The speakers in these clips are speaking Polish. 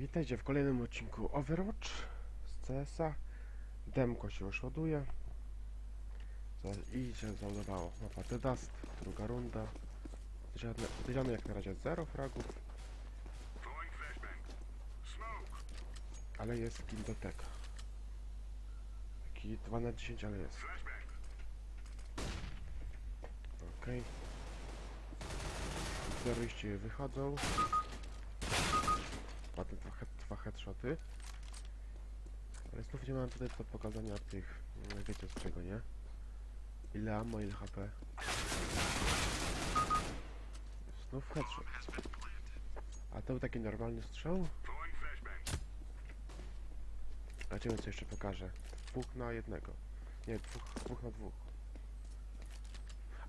Witajcie w kolejnym odcinku Overwatch z CS-a. Demko się już ładuje. I się załadowało. Mapa The Dust, druga runda. Zdziane jak na razie 0 fragów, ale jest gildoteka. Taki 2 na 10, ale jest. Okej. Terroryści wychodzą. Ładne dwa, head, dwa headshoty. Ale znów nie mam tutaj do pokazania tych, mm, wiecie z czego, nie? Ile ammo, ile HP. Znów headshot. A to był taki normalny strzał? A cię co jeszcze pokażę. Dwóch na jednego. Nie, dwóch, dwóch na dwóch.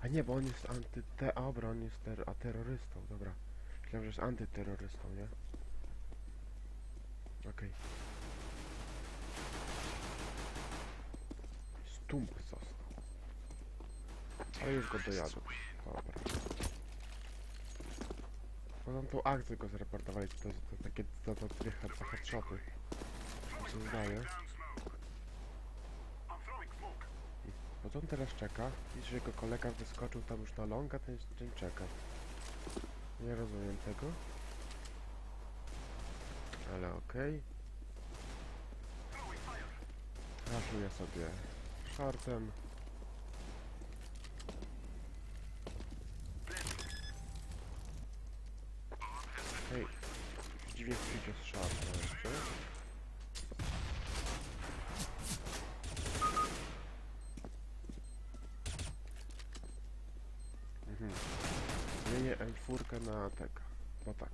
A nie, bo on jest anty... Te, a, dobra, on jest ter, a terrorystą, dobra. Myślałem, że jest antyterrorystą, nie? Okej. Stump został. Ale już go dojadę. Dobra. Poza tą akcję go zreportowali, to, to, to takie to, to dwie headshoty. Się zdaje. Bo co on teraz czeka? Widzisz, że jego kolega wyskoczył tam już na longa, ten, ten czeka. Nie rozumiem tego. Ale okej. Raszuję sobie shortem. Hej, dziwnie przyjdzie z shortem jeszcze. Mhm. Zmienię M4 na tego, bo tak.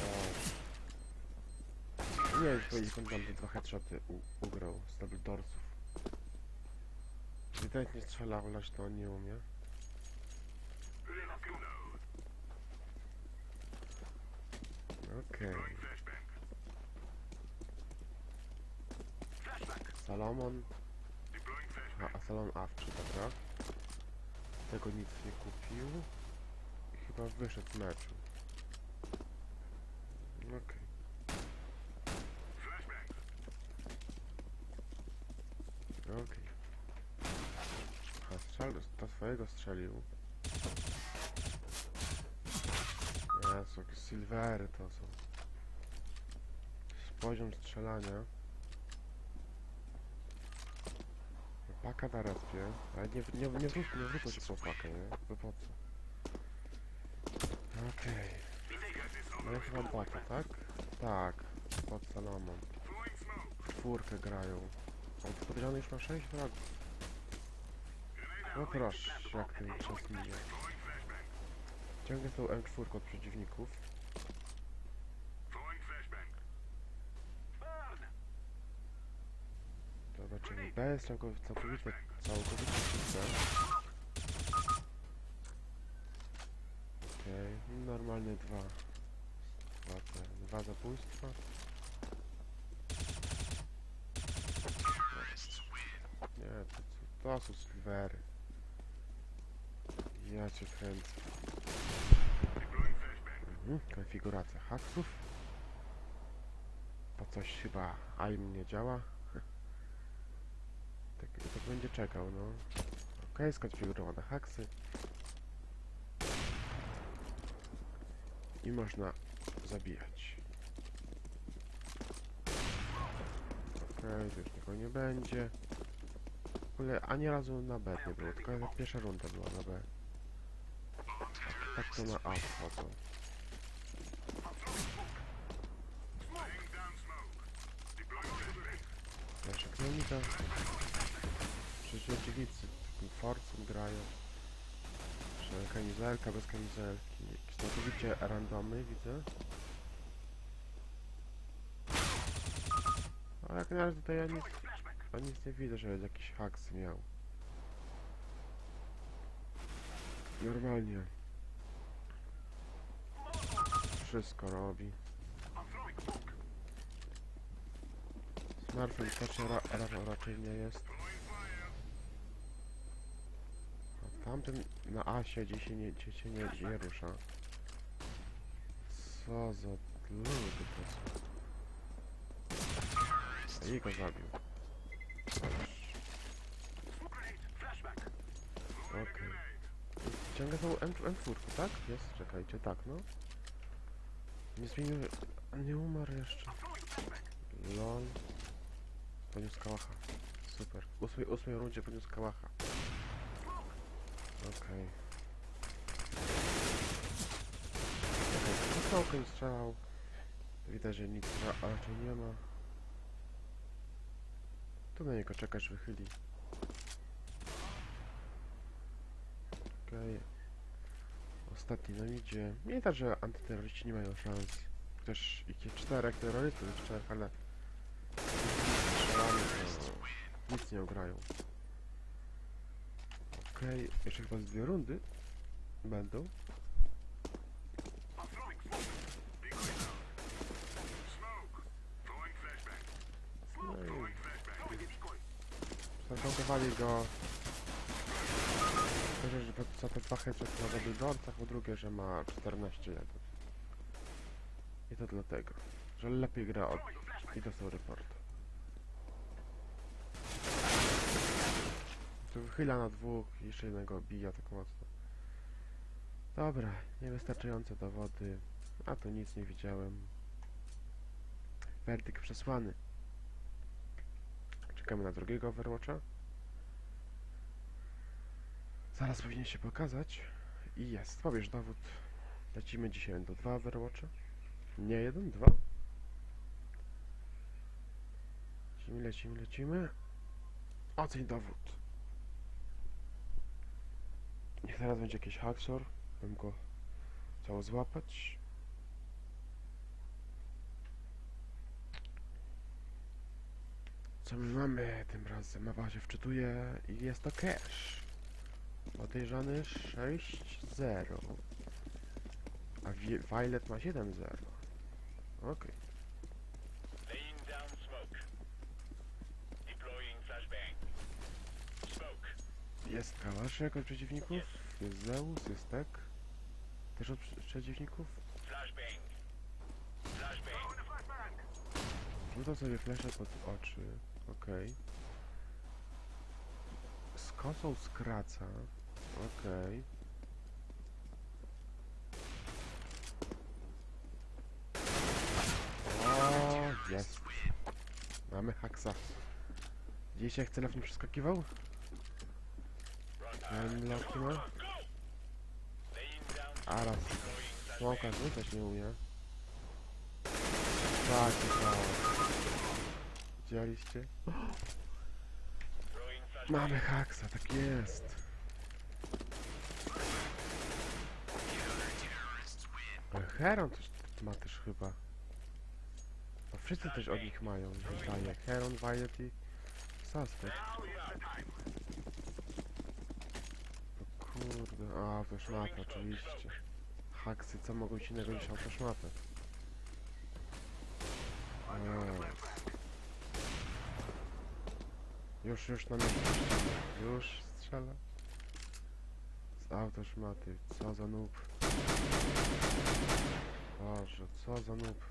O. Nie wiem, powiedzieć, on tam dwa headshoty u- ugrał z dorsów. Widać nie strzelał, lecz to on nie umie. Okej. Salomon. A, a salon awczy, dobra. Tego nic nie kupił. Chyba wyszedł z meczu. Okej. Okej. A strzel, to swojego strzelił. Jezu, jakie silvery to są. Poziom strzelania. Paka na respie, ale nie, nie, nie, wrzuć, nie wrzucę się po pakę, nie? To po co? Okej. No ja chyba paka, tak? Tak, pod Salomon. W czwórkę grają. On podejrzany już ma 6 wrogów. No proszę, jak ten czas minie. Ciągle tą M4 od przeciwników. Zobaczymy. B jest całkowicie, całkowicie, całkowicie. Okej, normalnie dwa. Dwa, te, dwa zabójstwa. Nie, to, to, są silvery. Ja cię kręcę. Mhm, konfiguracja haksów. To coś chyba AIM nie działa. Tak, tak będzie czekał, no. Okej, skonfigurowane haksy. I można zabijać. Okej, już nikogo nie będzie. W ogóle ani razu na B nie było, tylko pierwsza runda była na B. Tak, to na A wchodzą. Pierwsza kronika. Przeciwnicy takim forcem grają. Że kamizelka bez kamizelki. Jakieś całkowicie randomy widzę. A jak na razie tutaj ja nic, ja nic nie widzę, że jakiś haks miał. Normalnie. Wszystko robi. Smurfem też ra, ra, raczej nie jest. A Tamten na A siedzi się nie, się, się nie, nie rusza. Co za ludy to są. I go zabił. Okej. Ciągle tą M, M4, tak? Jest, czekajcie, tak no. Nie zmienił... Nie umarł jeszcze. LOL. Poniósł kałacha. Super. Ósmej, ósmej rundzie poniósł kałacha. Okej. Okej, okay. strzelał. Widać, że nic ra- raczej nie ma. Tu na niego czekasz, wychyli. Okej. Ostatni nam idzie. Nie tak, że antyterroryści nie mają szans. Chociaż ich czterech terrorystów, czterech, ale... To nic nie ograją. Okej, jeszcze chyba z dwie rundy będą. No i zatankowali go. Za te headshot na Dorcach, po drugie, że ma 14 jadów. I to dlatego, że lepiej gra od i dostał report. Tu wychyla na dwóch jeszcze jednego bija tak mocno. Dobra, niewystarczające dowody, a tu nic nie widziałem. Werdykt przesłany. Czekamy na drugiego Overwatcha. Zaraz powinien się pokazać. I jest, pobierz dowód. Lecimy dzisiaj do dwa Overwatcha. Nie jeden, dwa. Lecimy, lecimy, lecimy. Oceń dowód. Niech teraz będzie jakiś hacksor. Bym go chciał złapać. Co my mamy tym razem? Mapa się wczytuje i jest to cash. Podejrzany 6-0. A Violet ma 7-0. Okej. Laying down smoke. Deploying flashbang. Smoke. Jest Kałaszek od przeciwników. Jest Zeus, jest Tek. Też od przeciwników. Flashbang. Flashbang. Rzucam sobie flesze pod oczy. Okej. Z kosą skraca. Okej. O, jest. Mamy haksa. Widzicie jak celownik przeskakiwał? Ten loki ma. Laying down A raz. deploying Smoka rzucać nie umie. Tak, tak. Widzieliście? Mamy haksa, tak jest. Ale Heron też ma też chyba. No wszyscy też od nich mają, wydaje. Heron, Violet i Suspect. Kurde, a to szmata oczywiście. Haksy, co mogą ci innego niż autoszmatę? Już, już na mnie. Już strzela. Z autoszmaty. Co za noob. Boże, co za noob.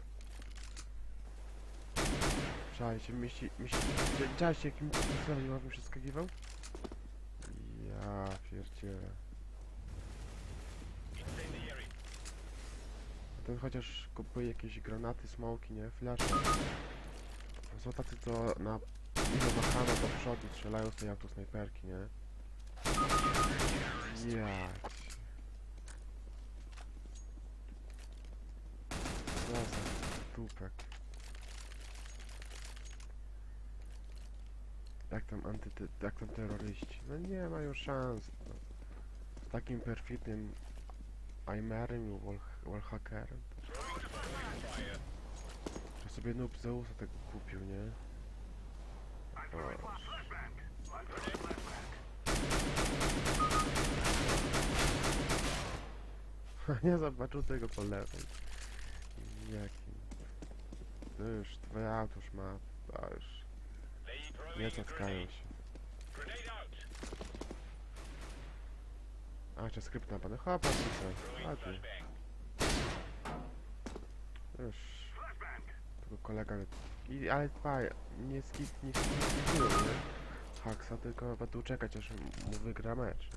Czajcie, mieści, mieści, czajcie jakim celem łapem przeskakiwał? Ja pierdzielę. A ten chociaż kupuje jakieś granaty, smoki, nie? Flasze. Są tacy, co na ilu machana do przodu strzelają z tej autosnajperki, nie? Jać. Co za. Jak tam anty... jak tam terroryści? No nie mają szans. No. Z takim perfidnym Aimerem i wall, wallhackerem. To sobie noob Zeusa tego kupił, nie? Nie zobaczył tego po lewej. Jakim? No już, twoje auto już ma. To już. Nie grenade. się. A, jeszcze skrypt na panę. Hop, tutaj. Ładnie. flashbang. Już. Tylko kolega... I, ale dwa, nie skip, nie skipują, nie? Haksa, tylko będą czekać, aż mu wygra mecz?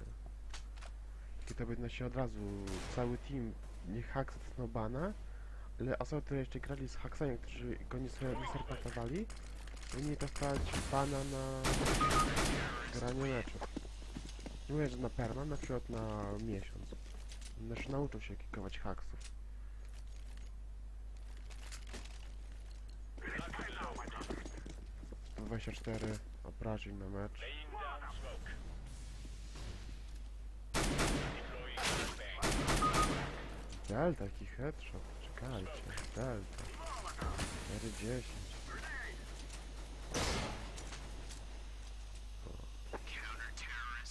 I to powinno się od razu, cały team, nie Haks dostał bana, ale osoby, które jeszcze grali z Haksami, którzy go nie sobie wystartowali, powinni dostać bana na granie meczu. Nie mówię, że na perma, na przykład na miesiąc. Znaczy nauczą się kikować Haksów. 24 obrażeń na mecz. Delta, jaki headshot, czekajcie, Delta. 4-10.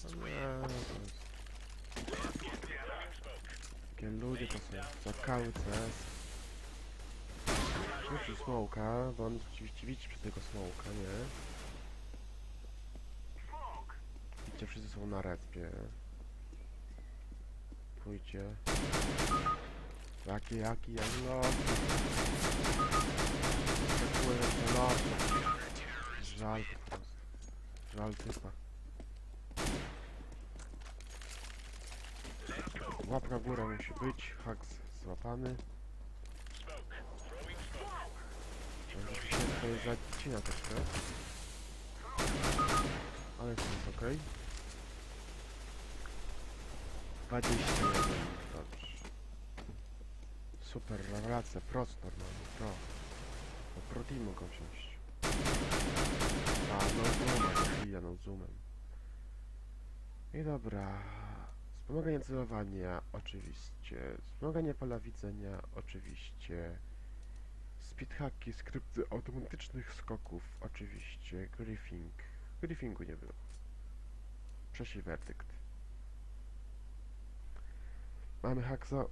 No nie, to jest... Throwing smoke. Takie ludzie to są zakały CS. Rzucił smoka, bo on oczywiście widzi przy tego smoka, nie? Widzicie, wszyscy są na respie. Pójdzie. Jaki, jaki, jak lot. Skakuje jeszcze lot. Żal po prostu. Żal typa. Łapka w górę musi być, haks złapany. Tutaj zacina troszkę. Ale to jest ok. 21, dobrze. Super, rewelacja, prost normalnie, pro. No pro team mogą wziąć. A, no zoomem, zabija, no zoomem. I dobra. Wspomaganie celowania, oczywiście. Wspomaganie pola widzenia, oczywiście. Speedhacki, skrypty automatycznych skoków, oczywiście. Griffing. Griffingu nie było. Przeszli werdykt. Mamy haksa.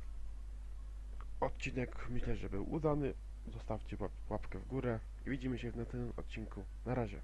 Odcinek myślę, że był udany. Zostawcie łap- łapkę w górę i widzimy się w następnym odcinku. Na razie.